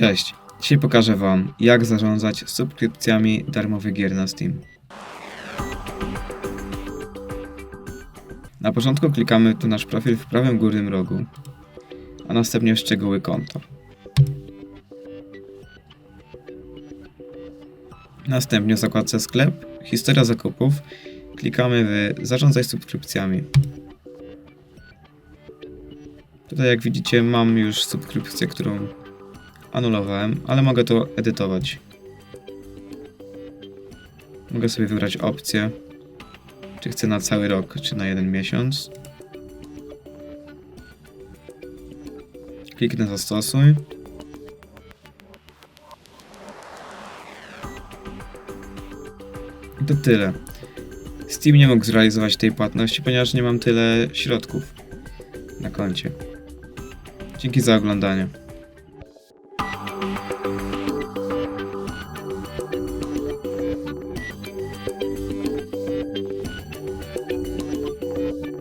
Cześć! Dzisiaj pokażę Wam, jak zarządzać subskrypcjami darmowych gier na Steam. Na początku klikamy tu nasz profil w prawym górnym rogu, a następnie w szczegóły konta. Następnie w zakładce sklep, historia zakupów, klikamy w zarządzaj subskrypcjami. Tutaj jak widzicie mam już subskrypcję, którą anulowałem, ale mogę to edytować. Mogę sobie wybrać opcję, czy chcę na cały rok, czy na jeden miesiąc. Kliknę zastosuj. I to tyle. Steam nie mógł zrealizować tej płatności, ponieważ nie mam tyle środków na koncie. Dzięki za oglądanie.